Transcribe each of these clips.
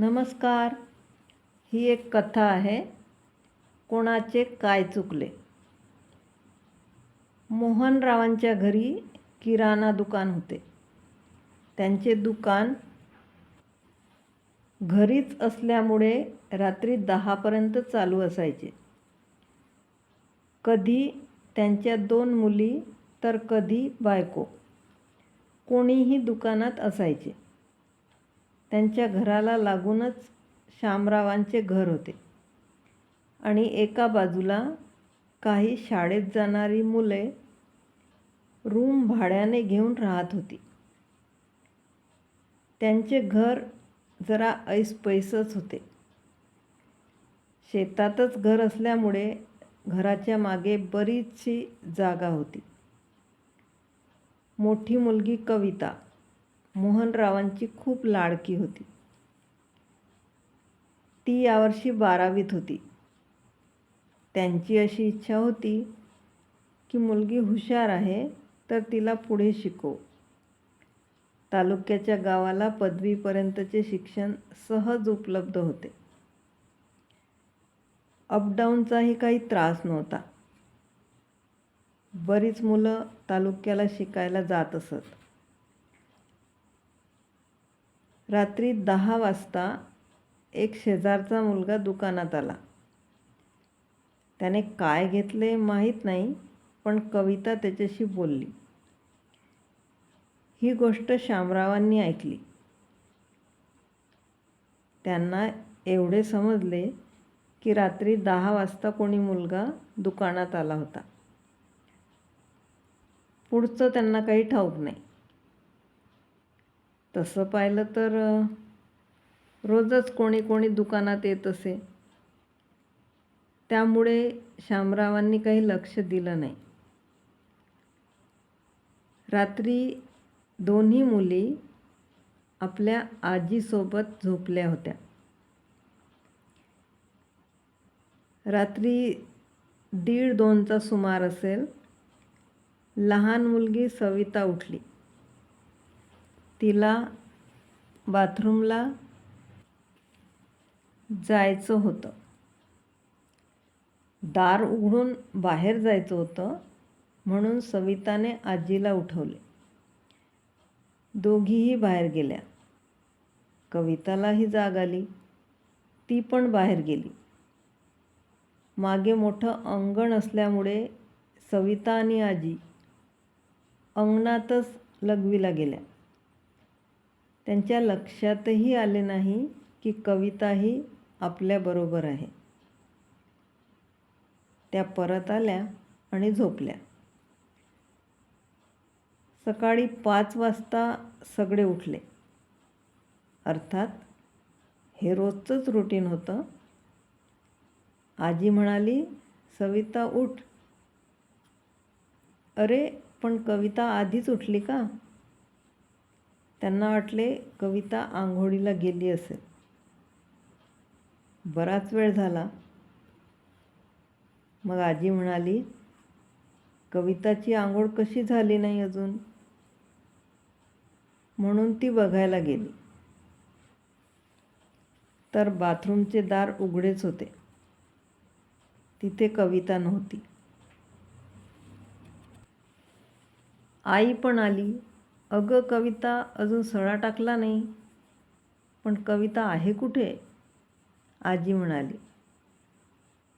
नमस्कार. ही एक कथा आहे. कोणाचे काय चुकले? मोहनरावांच्या घरी किराणा दुकान होते. त्यांचे दुकान घरीच असल्यामुळे रात्री दहापर्यंत चालू असायचे. कधी त्यांच्या दोन मुली तर कधी बायको. कोणीही दुकानात असायचे. त्यांच्या घराला लागूनच शामरावांचे घर होते. आणि एका बाजूला काही शाळेत जाणारी मुले रूम भाड्याने घेऊन राहत होती. त्यांचे घर जरा ऐसपैसच होते. शेतातच घर असल्यामुळे घराच्या मागे बरीचशी जागा होती. मोठी मुलगी कविता मोहनरावांची खूप लाडकी होती. ती यावर्षी बारावीत होती. त्यांची अशी इच्छा होती की मुलगी हुशार आहे तर तिला पुढे शिकव. तालुक्याच्या गावाला पदवीपर्यंतचे शिक्षण सहज उपलब्ध होते. अपडाऊनचाही काही त्रास नव्हता. बरीच मुलं तालुक्याला शिकायला जात असत. रात्री दहा वाजता एक शेजारचा मुलगा दुकानात आला. त्याने काय घेतले माहीत नाही पण कविता त्याच्याशी बोलली. ही गोष्ट शामरावांनी ऐकली. त्यांना एवढे समजले की रात्री दहा वाजता कोणी मुलगा दुकानात आला होता. पुढचं त्यांना काही ठाऊक नाही. तसं पाहिलं तर रोजच कोणी कोणी दुकानात येत असे. त्यामुळे शामरावांनी काही लक्ष दिलं नाही. रात्री दोन्ही मुली आपल्या आजीसोबत झोपल्या होत्या. रात्री दीड दोनचा सुमार असेल लहान मुलगी सविता उठली. तिला बाथरूमला जायचं होतं. दार उघडून बाहेर जायचं होतं म्हणून सविताने आजीला उठवले. दोघीही बाहेर गेल्या. कवितालाही जाग आली. ती पण बाहेर गेली. मागे मोठं अंगण असल्यामुळे सविता आणि आजी अंगणातच लघवीला गेल्या. त्यांच्या लक्षातही आले नाही की कविताही आपल्याबरोबर आहे. त्या परत आल्या आणि झोपल्या. सकाळी पाच वाजता सगळे उठले. अर्थात हे रोजचंच रुटीन होतं. आजी म्हणाली सविता उठ. अरे पण कविता आधीच उठली का? त्यांना वाटले कविता आंघोळीला गेली असेल. बराच वेळ झाला. मग आजी म्हणाली कविताची आंघोळ कशी झाली नाही अजून? म्हणून ती बघायला गेली. तर बाथरूमचे दार उघडेच होते. तिथे कविता नव्हती. आई पण आली. अगं कविता अजून सळा टाकला नाही. पण कविता आहे कुठे? आजी म्हणाली.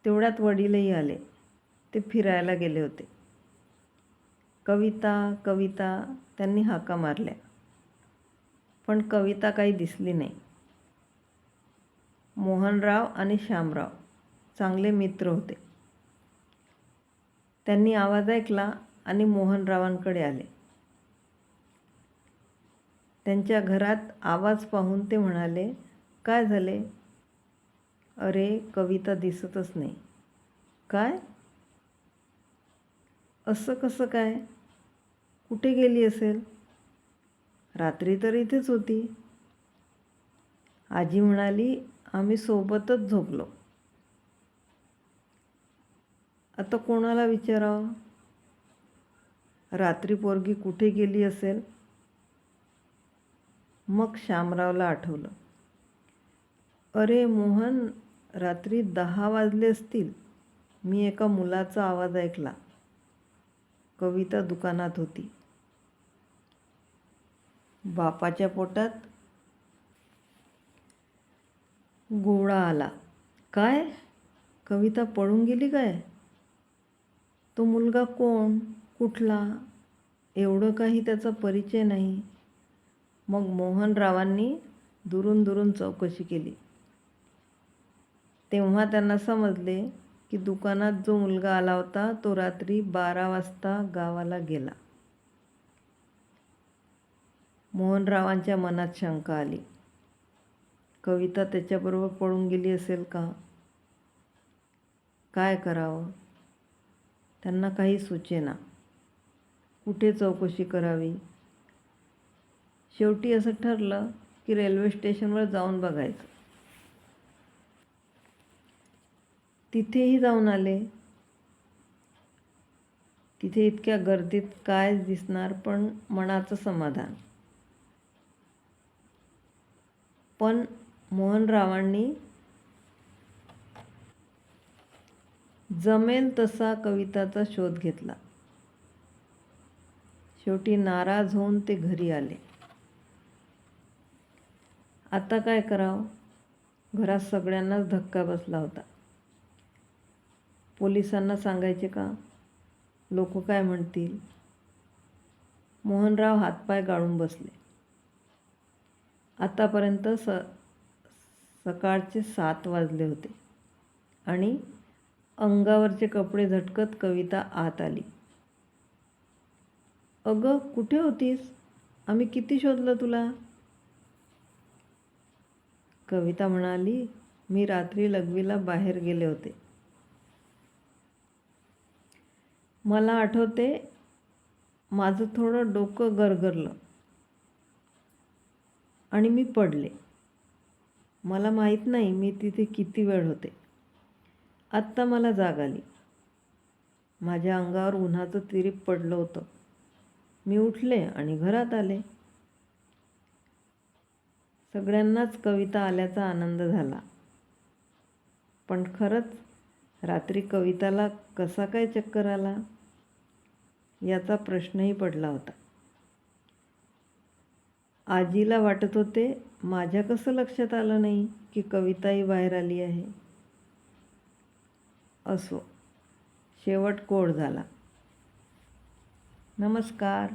तेवढ्यात वडीलही आले. ते फिरायला गेले होते. कविता कविता त्यांनी हाका मारल्या. पण कविता काही दिसली नाही. मोहनराव आणि श्यामराव चांगले मित्र होते. त्यांनी आवाज ऐकला आणि मोहनरावांकडे आले. त्यांच्या घरात आवाज पाहून ते म्हणाले काय झाले? अरे कविता दिसतच नाही. काय? असं कसं काय? कुठे गेली असेल? रात्री तर इथेच होती. आजी म्हणाली आम्ही सोबतच झोपलो. आता कोणाला विचारावं? रात्री पोरगी कुठे गेली असेल? मग शामरावला आठवलं. अरे मोहन रात्री दहा वाजले असतील. मी एका मुलाचा आवाज ऐकला. कविता दुकानात होती. बापाच्या पोटात गोळा आला. काय? कविता पळून गेली काय? तो मुलगा कोण? कुठला? एवढं काही त्याचा परिचय नाही. मग मोहनरावांनी दुरून दुरून चौकशी केली. तेव्हा त्यांना समजले की दुकानात जो मुलगा आला होता तो रात्री बारा वाजता गावाला गेला. मोहनरावांच्या मनात शंका आली. कविता त्याच्याबरोबर पळून गेली असेल का? काय करावं? त्यांना काही सुचेना. कुठे चौकशी करावी? शेवटी असं ठरलं की रेल्वे स्टेशनवर जाऊन बघायचं. तिथेही जाऊन आले. तिथे इतक्या गर्दीत काय दिसणार पण मनाचं समाधान. पण मोहनरावांनी जमेल तसा कविताचा शोध घेतला. शेवटी नाराज होऊन ते घरी आले. आता काय करावं? घरात सगळ्यांनाच धक्का बसला होता. पोलिसांना सांगायचे का? लोक काय म्हणतील? मोहनराव हातपाय गाळून बसले. आतापर्यंत स सकाळचे सात वाजले होते आणि अंगावरचे कपडे झटकत कविता आत आली. अगं कुठे होतीस? आम्ही किती शोधलं तुला? कविता म्हणाली मी रात्री लघवीला बाहेर गेले होते. मला आठवते माझं थोडं डोकं गरगरलं आणि मी पडले. मला माहीत नाही मी तिथे किती वेळ होते. आत्ता मला जाग आली. माझ्या अंगावर उन्हाचं तिरीप पडलं होतं. मी उठले आणि घरात आले. सगळ्यांनाच कविता आल्याचा आनंद झाला. पण खरंच रात्री कविताला कसा काय चक्कर आला? याचा प्रश्नही पडला होता. आजीला वाटत होते माझ्या कसं लक्षात आलं नाही की कविताही बाहेर आली आहे? असो शेवट कोड झाला. नमस्कार.